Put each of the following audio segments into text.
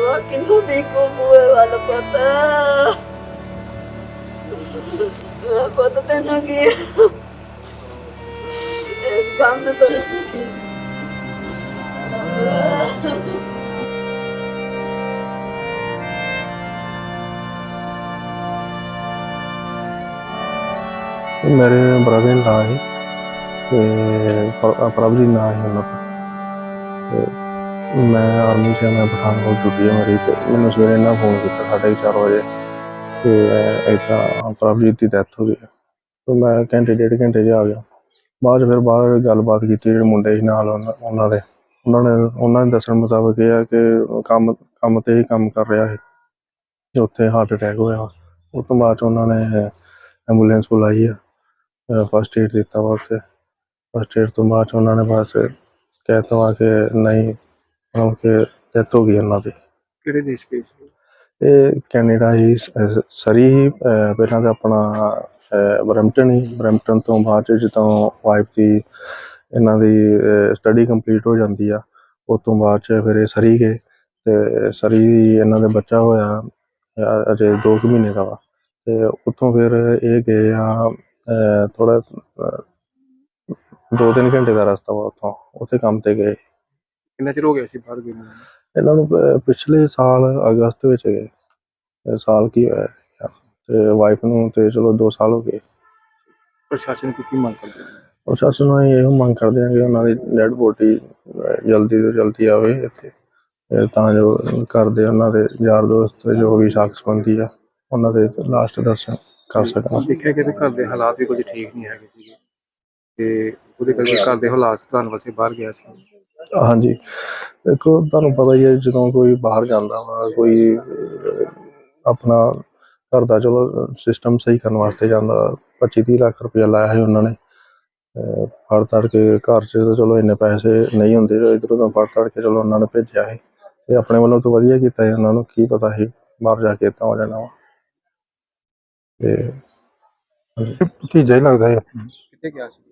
ਉਹ ਕਿੰਨੂੰ ਦੇਖੋ ਬੂਏ ਵਾਲਾ ਪਤਾ ਮੈਂ ਪਤਾ ਤੈਨੂੰ ਕੀ ਇਸ ਕੰਮ ਤੋਂ ਮੇਰੇ ਬ੍ਰਦਰ ਨਾਂ ਹੈ ਤੇ ਪ੍ਰ- ਪ੍ਰਭਜੀਤ ਨਾਂ ਹੈ ਉਹਨਾਂ ਦਾ ਤੇ ਮੈਂ ਆਰਮੀ 'ਚ ਮੈਂ ਪਠਾਨਕੋਟ ਡਿਊਟੀ ਹੈ ਮੇਰੀ ਤੇ ਮੈਨੂੰ ਸਵੇਰੇ ਇਹਨਾਂ ਫੋਨ ਕੀਤਾ ਸਾਢੇ ਕੁ ਚਾਰ ਵਜੇ ਤੇ ਇਦਾਂ ਪ੍ਰਭਜੀਤ ਦੀ ਡੈਥ ਹੋ ਗਈ ਤੇ ਮੈਂ ਘੰਟੇ, ਡੇਢ ਘੰਟੇ 'ਚ ਆ ਗਿਆ। ਬਾਅਦ 'ਚ ਫਿਰ ਬਾਹਰ ਗੱਲਬਾਤ ਕੀਤੀ ਜਿਹੜੇ ਮੁੰਡੇ ਸੀ ਨਾਲ ਉਹਨਾਂ ਦੇ। ਉਹਨਾਂ ਨੇ, ਉਹਨਾਂ ਦੇ ਦੱਸਣ ਮੁਤਾਬਕ ਇਹ ਆ ਕਿ ਕੰਮ ਕੰਮ ਤੇ ਹੀ ਕੰਮ ਕਰ ਰਿਹਾ ਸੀ। ਤੇ ਉੱਥੇ ਹਾਰਟ ਅਟੈਕ ਹੋਇਆ। ਉਸ ਤੋਂ ਬਾਅਦ 'ਚ ਉਹਨਾਂ ਨੇ ਐਂਬੂਲੈਂਸ ਬੁਲਾਈ ਆ। ਫਸਟ ਏਡ ਦਿੱਤਾ ਵਾ ਉੱਥੇ। ਫਸਟ ਏਡ ਤੋਂ ਬਾਅਦ 'ਚ ਉਹਨਾਂ ਨੇ ਬਸ ਕਹਿਤਾ ਵਾ ਕਿ ਨਹੀਂ ਮਤਲਬ ਕਿ ਡੈਥ ਹੋ ਗਈ ਉਹਨਾਂ ਦੀ। ਕਿਹੜੇ ਦੇਸ਼ ਗਏ ਸੀ? ਇਹ ਕੈਨੇਡਾ ਹੀ ਸ- ਸਰੀ ਹੀ ਅਹ ਪਹਿਲਾਂ ਤਾਂ ਆਪਣਾ ਅਹ ਬਰੈਂਪਟਨ ਹੀ। ਬਰੈਂਪਟਨ ਤੋਂ ਬਾਅਦ 'ਚ ਜਦੋਂ ਵਾਈਫ ਦੀ ਇਹਨਾਂ ਦੀ ਸਟੱਡੀ ਕੰਪਲੀਟ ਹੋ ਜਾਂਦੀ ਆ ਉਸ ਤੋਂ ਬਾਅਦ 'ਚ ਫਿਰ ਇਹ ਸਰੀ ਗਏ ਤੇ ਸਰੀ ਇਹਨਾਂ ਦੇ ਬੱਚਾ ਹੋਇਆ ਅਹ ਅਜੇ 2 ਮਹੀਨੇ ਦਾ ਵਾ। ਤੇ ਉੱਥੋਂ ਫਿਰ ਇਹ ਗਏ ਆ ਥੋੜਾ ਦੋ ਤਿੰਨ ਘੰਟੇ ਦਾ ਰਸਤਾ ਵਾ ਉੱਥੋਂ ਉੱਥੇ ਕੰਮ ਤੇ ਗਏ। ਕਿੰਨਾ ਚਿਰ ਹੋ ਗਿਆ ਸੀ ਬਾਹਰ ਗਏ ਨੂੰ? ਇਹਨਾਂ ਨੂੰ ਪ- ਪਿਛਲੇ ਸਾਲ ਅਗਸਤ ਵਿੱਚ ਗਏ। ਇਹ ਸਾਲ ਕੀ ਹੋਇਆ ਹੈ। ਤੇ ਵਾਈਫ ਨੂੰ ਤੇ ਚਲੋ 2 ਸਾਲ ਹੋ ਗਏ। ਪ੍ਰਸ਼ਾਸਨ ਕੀ ਕੀ ਮੰਗ ਕਰਦੇ ਨੇ? ਪ੍ਰਸ਼ਾਸਨ ਨੂੰ ਅਸੀਂ ਇਹੋ ਮੰਗ ਕਰਦੇ ਹਾਂ ਕਿ ਉਹਨਾਂ ਦੀ ਡੈਡ ਬੋਡੀ ਜਲਦੀ ਤੋਂ ਜਲਦੀ ਆਵੇ ਇੱਥੇ। ਤੇ ਤਾਂ ਜੋ ਕਰਦੇ ਉਹਨਾਂ ਦੇ ਯਾਰ ਦੋਸਤ ਜੋ ਵੀ ਸਾਖ ਸੰਬੰਧੀ ਆ ਉਹਨਾਂ ਦੇ ਲਾਸਟ ਦਰਸ਼ਨ ਕਰ ਸਕਣ। ਦੇਖਿਆ ਕਿ ਇਹਦੇ ਘਰ ਦੇ ਹਾਲਾਤ ਵੀ ਕੁਝ ਠੀਕ ਨਹੀਂ ਹੈਗੇ ਸੀਗੇ। ਤੇ ਉਹਦੇ ਕਰਕੇ ਘਰ ਦੇ ਹਾਲਾਤ ਸੁਧਾਰਨ ਵਾਸਤੇ ਬਾਹਰ ਗਿਆ ਸੀ। ਹਾਂਜੀ। ਦੇਖੋ ਤੁਹਾਨੂੰ ਪਤਾ ਹੀ ਹੈ ਜਦੋਂ ਕੋਈ ਬਾਹਰ ਜਾਂਦਾ ਵਾ ਕੋਈ ਅਹ, ਆਪਣਾ ਘਰ ਦਾ ਚਲੋ ਸਿਸਟਮ ਸਹੀ ਕਰਨ ਵਾਸਤੇ ਜਾਂਦਾ 25 30 ਲੱਖ ਰੁਪਇਆ ਲਾਇਆ ਹੈ ਉਹਨਾਂ ਨੇ। ਅਹ, ਫੜ ਤੜ ਕੇ ਘਰ 'ਚ ਤਾਂ ਚਲੋ ਇੰਨੇ ਪੈਸੇ ਨਹੀਂ ਹੁੰਦੇ ਇਧਰੋਂ ਤਾਂ ਫੜ ਤੜ ਕੇ ਚਲੋ ਉਹਨਾਂ ਨੇ ਭੇਜਿਆ ਹੈ ਤੇ ਆਪਣੇ ਵੱਲੋਂ ਤਾਂ ਵਧੀਆ ਕੀਤਾ ਹੈ ਉਹਨਾਂ ਨੂੰ ਕੀ ਪਤਾ ਸੀ ਬਾਹਰ ਜਾ ਕੇ ਤਾਂ ਹੋ ਜਾਣਾ ਵਾ। ਤੇ ਭਤੀਜਾ ਹੀ ਲੱਗਦਾ ਹੈ ਕਿੱਥੇ ਗਿਆ ਸੀ?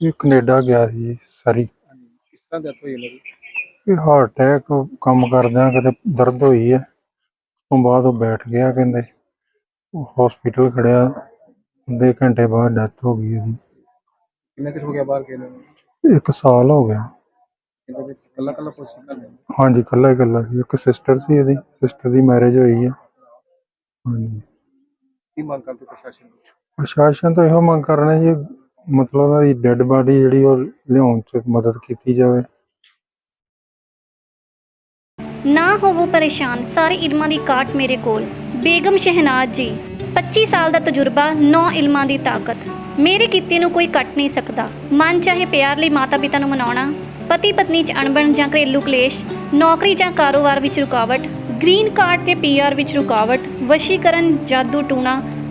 ਇਹ ਕੈਨੇਡਾ ਗਿਆ ਸੀ ਸਰੀ। ਕਿਸ ਤਰ੍ਹਾਂ ਡੈਥ ਹੋਈ ਇਹਨਾਂ ਦੀ? ਇਹ ਹਾਰਟ ਅਟੈਕ ਕੰਮ ਕਰਦਿਆਂ ਕਿਤੇ ਦਰਦ ਹੋਈ ਹੈ ਤੋਂ ਬਾਅਦ ਉਹ ਬੈਠ ਗਿਆ ਕਹਿੰਦੇ। ਹਸਪੀਟਲ ਖੜਿਆ। ਅੱਧੇ ਘੰਟੇ ਬਾਅਦ ਡੈਥ ਹੋ ਗਈ ਇਹਦੀ ਕਿੰਨਾ ਚਿਰ ਹੋ ਗਿਆ ਬਾਹਰ ਗਏ ਨੂੰ? ਇੱਕ ਸਾਲ ਹੋ ਗਿਆ। ਇਹਦੇ ਵਿੱਚ ਕੱਲਾ ਕੱਲਾ ਕੁਛ ਕਰਦੇ ਹਾਂਜੀ ਇਕੱਲਾ ਹੀ ਇਕੱਲਾ ਸੀ। ਇੱਕ ਸਿਸਟਰ ਸੀ ਇਹਦੀ। ਸਿਸਟਰ ਦੀ ਮੈਰਿਜ ਹੋਈ ਹੈ ਹਾਂਜੀ। ਕੀ ਮੰਗ ਕਰਦੇ ਪ੍ਰਸ਼ਾਸਨ ਪ੍ਰਸ਼ਾਸਨ ਤੋਂ ਇਹੋ ਮੰਗ ਕਰ ਰਹੇ ਜੀ ਮਤਲਬ ਉਹਨਾਂ ਦੀ ਡੈੱਡ ਬਾਡੀ ਜਿਹੜੀ ਉਹ ਲਿਆਉਣ 'ਚ ਮਦਦ ਕੀਤੀ ਜਾਵੇ। ਨਾ ਹੋਵੋ ਪਰੇਸ਼ਾਨ, ਸਾਰੇ ਇਲਮਾਂ ਦੀ ਕਾਟ ਮੇਰੇ ਕੋਲ। ਬੇਗਮ ਸ਼ਹਿਨਾਜ਼ ਜੀ 25 ਸਾਲ ਦਾ ਤਜਰਬਾ 9 ਇਲਮਾਂ ਦੀ ਤਾਕਤ। ਮੇਰੇ ਕੀਤੇ ਨੂੰ ਕੋਈ ਕੱਟ ਨਹੀਂ ਸਕਦਾ। ਮਨ ਚਾਹੇ ਪਿਆਰ ਲਈ ਮਾਤਾ ਪਿਤਾ ਨੂੰ ਮਨਾਉਣਾ ਪਤੀ ਪਤਨੀ ਚ ਅਣਬਣ ਜਾਂ ਘਰੇਲੂ ਕਲੇਸ਼, ਨੌਕਰੀ ਜਾਂ ਕਾਰੋਬਾਰ ਵਿੱਚ ਰੁਕਾਵਟ, ਗ੍ਰੀਨ ਕਾਰਡ ਤੇ ਪੀਆਰ ਵਿੱਚ ਰੁਕਾਵਟ, ਵਸ਼ੀਕਰਨ, ਜਾਦੂ ਟੂਣਾ